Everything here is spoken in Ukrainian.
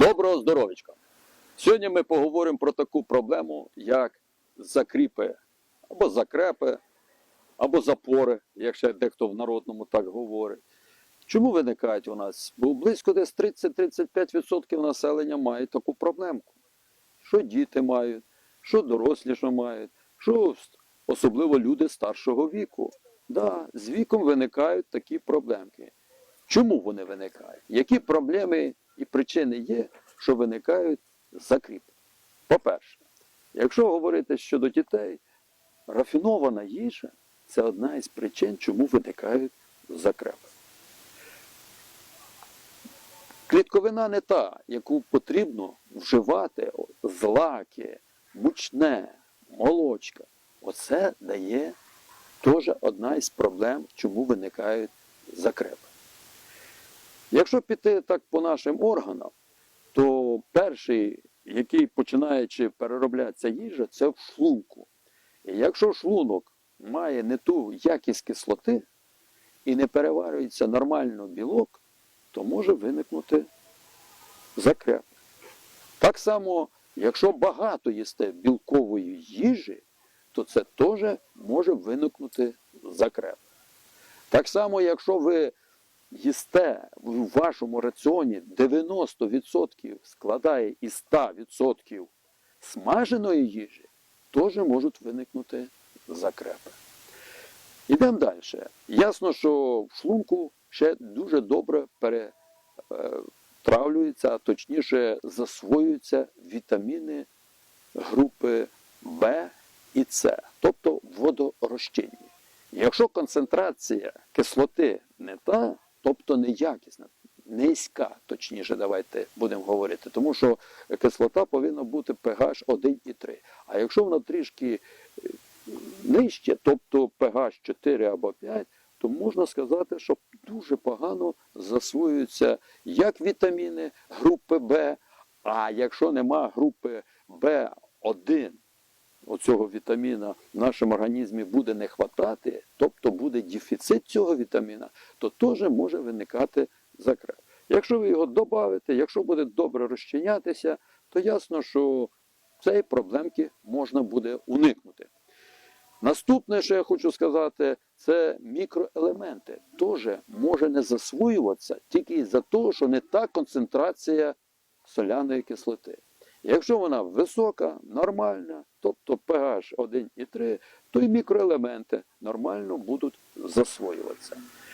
Доброго здоров'ячка! Сьогодні ми поговоримо про таку проблему, як закріпи, або закрепи, або запори, як ще дехто в народному так говорить. Чому виникають у нас? Бо близько десь 30-35% населення мають таку проблемку. Що діти мають, що дорослі що мають, що особливо люди старшого віку. Да, з віком виникають такі проблемки. Чому вони виникають? Які проблеми і причини є, що виникають закріпи? По-перше, якщо говорити щодо дітей, рафінована їжа це одна із причин, чому виникають закрепи. Клітковина не та, яку потрібно вживати злаки, мучне, молочка. Оце дає теж одна із проблем, чому виникають закрепи. Якщо піти так по нашим органам, то перший, який починаючи перероблятися їжа, це в шлунку. І якщо шлунок має не ту якість кислоти і не переварюється нормально білок, то може виникнути закреп. Так само, якщо багато їсте білкової їжі, то це теж може виникнути закреп. Так само, якщо ви їсте в вашому раціоні 90% складає із 100% смаженої їжі, теж можуть виникнути закрепи. Ідемо далі. Ясно, що в шлунку ще дуже добре перетравлюються, а точніше засвоюються вітаміни групи В і С, тобто водорозчинні. Якщо концентрація кислоти не та, тобто неякісна, низька, точніше, давайте будемо говорити, тому що кислота повинна бути pH 1,3. А якщо вона трішки е, нижче, тобто pH 4 або 5, то можна сказати, що дуже погано засвоюються як вітаміни групи В, а якщо нема групи В1, оцього вітаміна в нашому організмі буде не хватати, тобто буде дефіцит цього вітаміна, то теж може виникати закреп. Якщо ви його додаєте, якщо буде добре розчинятися, то ясно, що цієї проблемки можна буде уникнути. Наступне, що я хочу сказати, це мікроелементи. Теж може не засвоюватися тільки із-за того, що не та концентрація соляної кислоти. Якщо вона висока, нормальна, тобто pH 1,3, то і мікроелементи нормально будуть засвоюватися.